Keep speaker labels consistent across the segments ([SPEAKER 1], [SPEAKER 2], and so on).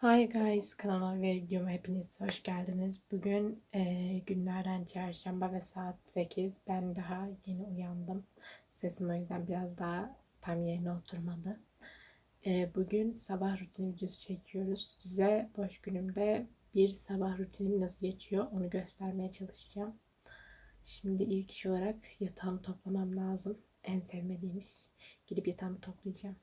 [SPEAKER 1] Hi guys kanalıma ve videoma hepiniz hoş geldiniz. Bugün eee, günlerden çarşamba ve saat 8. Ben daha yeni uyandım. Sesim o yüzden biraz daha tam yerine oturmadı. Eee, bugün sabah rutini videosu çekiyoruz. Size boş günümde bir sabah rutinim nasıl geçiyor onu göstermeye çalışacağım. Şimdi ilk iş olarak yatağımı toplamam lazım. En sevmediğim iş. Gidip yatağımı toplayacağım.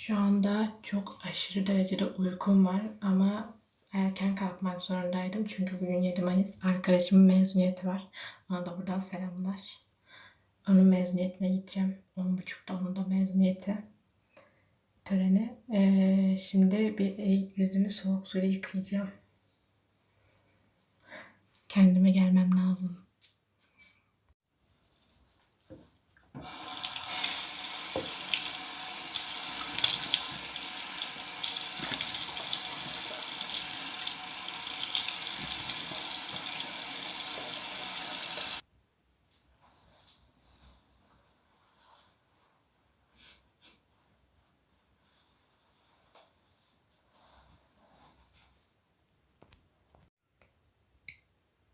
[SPEAKER 1] Şu anda çok aşırı derecede uykum var ama erken kalkmak zorundaydım. Çünkü bugün 7 Mayıs arkadaşımın mezuniyeti var. Ona da buradan selamlar. Onun mezuniyetine gideceğim. 10.30'da onun da mezuniyeti töreni. Ee, şimdi bir yüzümü soğuk suyla yıkayacağım. Kendime gelmem lazım.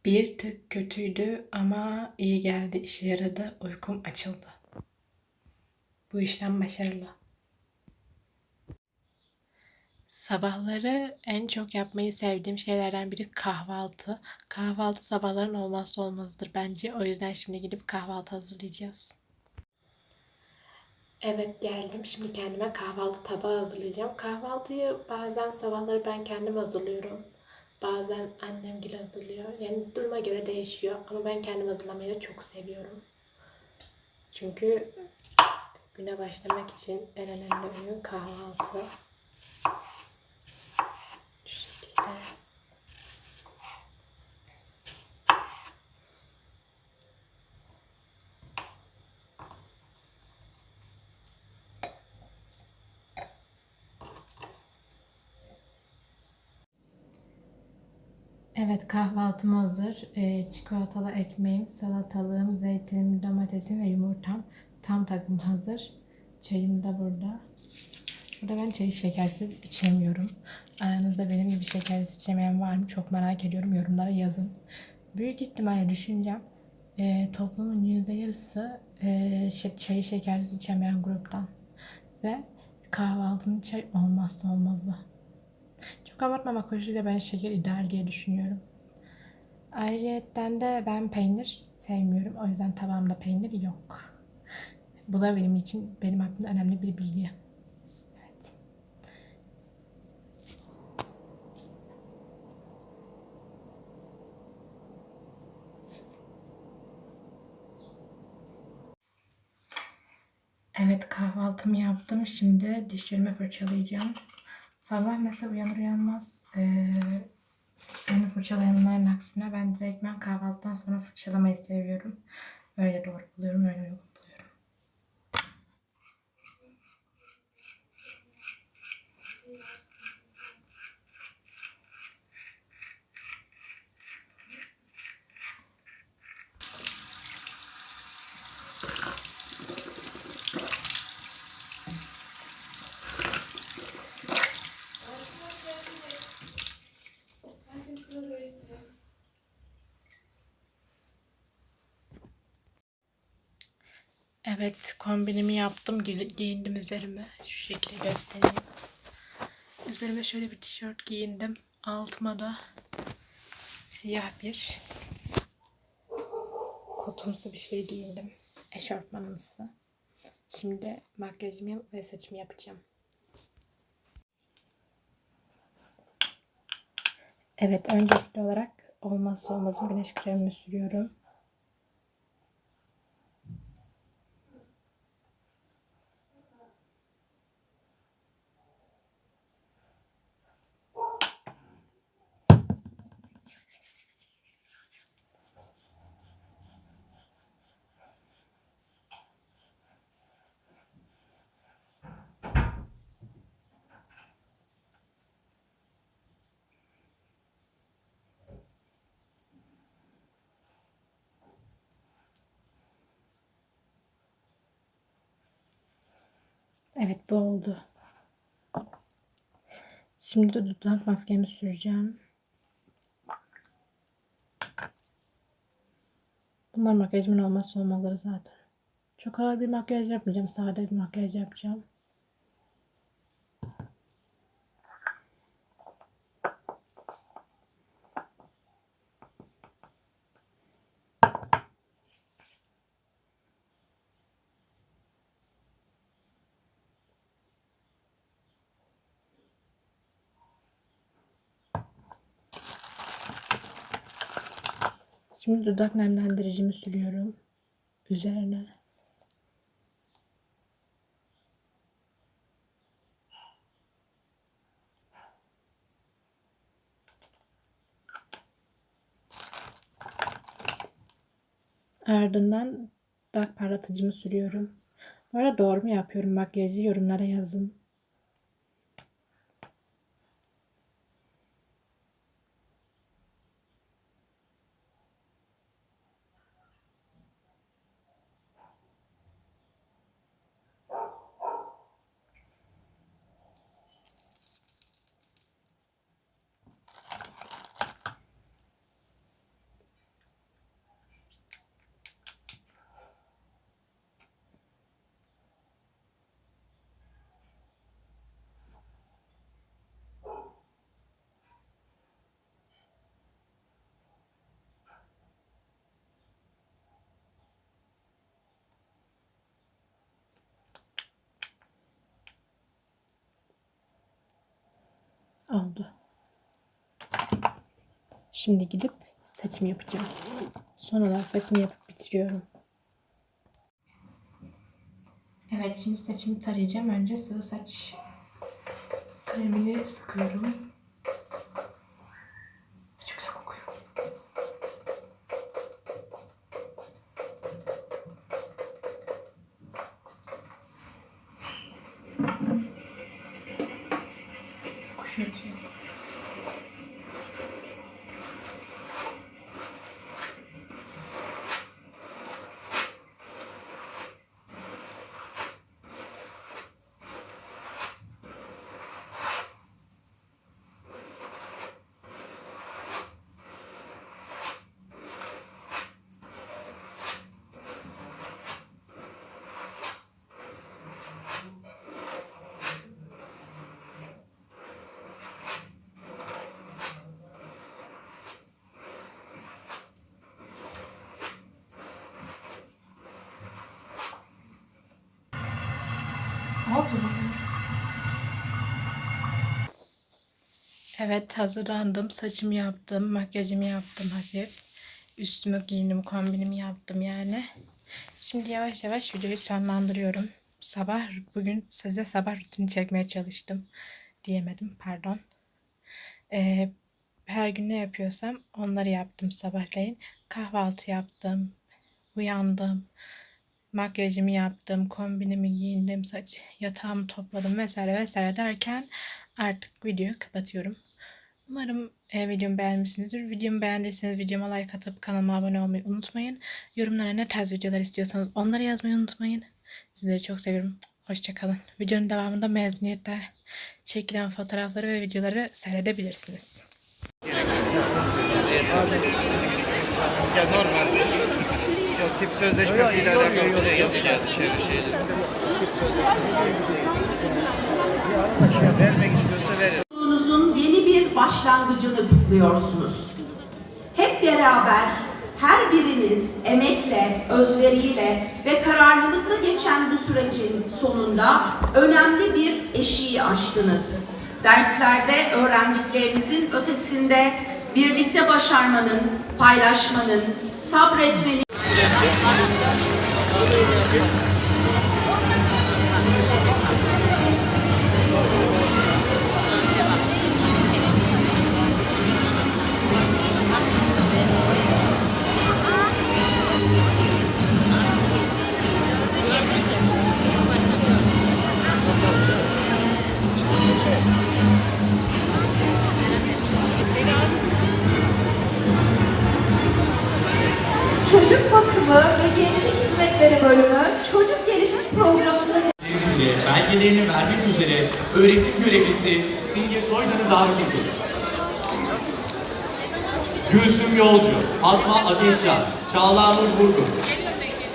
[SPEAKER 1] Bir tık kötüydü ama iyi geldi, işe yaradı. Uykum açıldı. Bu işlem başarılı. Sabahları en çok yapmayı sevdiğim şeylerden biri kahvaltı. Kahvaltı sabahların olmazsa olmazıdır bence. O yüzden şimdi gidip kahvaltı hazırlayacağız. Evet geldim. Şimdi kendime kahvaltı tabağı hazırlayacağım. Kahvaltıyı bazen sabahları ben kendim hazırlıyorum. Bazen annem gil hazırlıyor. Yani duruma göre değişiyor. Ama ben kendim hazırlamayı çok seviyorum. Çünkü güne başlamak için en önemli öğün kahvaltı. Evet kahvaltım hazır. Ee, çikolatalı ekmeğim, salatalığım, zeytinim, domatesim ve yumurtam. Tam takım hazır. Çayım da burada. Burada ben çayı şekersiz içemiyorum. Aranızda benim gibi şekersiz içemeyen var mı? Çok merak ediyorum. Yorumlara yazın. Büyük ihtimalle düşüneceğim. Ee, toplumun yüzde yarısı e, çayı şekersiz içemeyen gruptan. Ve kahvaltının çay olmazsa olmazı. Çok abartmamak koşuluyla ben şeker ideal diye düşünüyorum. Ayrıyetten de ben peynir sevmiyorum. O yüzden tabağımda peynir yok. Bu da benim için benim hakkımda önemli bir bilgi. Evet. Evet kahvaltımı yaptım. Şimdi dişlerimi fırçalayacağım. Sabah mesela uyanır uyanmaz eee dişlerimi fırçalayanların aksine ben direktmen kahvaltıdan sonra fırçalamayı seviyorum. Öyle doğru buluyorum, öyle uygun Evet kombinimi yaptım. Gi- Giyindim üzerime. Şu şekilde göstereyim. Üzerime şöyle bir tişört giyindim. Altıma da siyah bir kotumsu bir şey giyindim. Eşofmanımsı. Şimdi makyajımı ve saçımı yapacağım. Evet öncelikli olarak olmazsa olmazım güneş kremimi sürüyorum. Evet bu oldu. Şimdi de dudak maskemi süreceğim. Bunlar makyajımın olmazsa olmazları zaten. Çok ağır bir makyaj yapmayacağım. Sade bir makyaj yapacağım. Şimdi dudak nemlendiricimi sürüyorum. Üzerine. Ardından dudak parlatıcımı sürüyorum. Bu arada doğru mu yapıyorum makyajı yorumlara yazın. Oldu. Şimdi gidip saçımı yapacağım. Son olarak saçımı yapıp bitiriyorum. Evet şimdi saçımı tarayacağım. Önce sıvı saç kremini sıkıyorum. Çok güzel Evet hazırlandım. Saçımı yaptım. Makyajımı yaptım hafif. Üstümü giyindim. Kombinimi yaptım yani. Şimdi yavaş yavaş videoyu sonlandırıyorum. Sabah bugün size sabah rutini çekmeye çalıştım. Diyemedim pardon. Ee, her gün ne yapıyorsam onları yaptım sabahleyin. Kahvaltı yaptım. Uyandım. Makyajımı yaptım, kombinimi giyindim, saç yatağımı topladım vesaire vesaire derken artık videoyu kapatıyorum. Umarım e, videomu beğenmişsinizdir. Videomu beğendiyseniz videoma like atıp kanalıma abone olmayı unutmayın. Yorumlara ne tarz videolar istiyorsanız onları yazmayı unutmayın. Sizleri çok seviyorum. Hoşçakalın. Videonun devamında mezuniyette çekilen fotoğrafları ve videoları seyredebilirsiniz.
[SPEAKER 2] Ya normal. Yok tip sözleşmesiyle alakalı bize yazı geldi şey bir şey. Ya vermek istiyorsa verir.
[SPEAKER 3] Yolunuzun yeni bir başlangıcını kutluyorsunuz. Hep beraber her biriniz emekle, özveriyle ve kararlılıkla geçen bu sürecin sonunda önemli bir eşiği aştınız. Derslerde öğrendiklerinizin ötesinde birlikte başarmanın, paylaşmanın, sabretmenin
[SPEAKER 4] Çocuk Bakımı ve Gençlik Hizmetleri Bölümü Çocuk Gelişim Programı'nda
[SPEAKER 5] belgelerini vermek üzere öğretim görevlisi Simge Soydan'ı davet ediyoruz. Gülsüm Yolcu, Fatma Ateşcan, Çağla Nur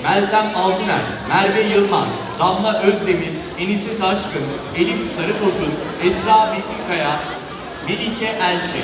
[SPEAKER 5] Meltem Altıner, Merve Yılmaz, Damla Özdemir, Enisi Taşkın, Elif Sarıkosun, Esra Betinkaya, Melike Elçi.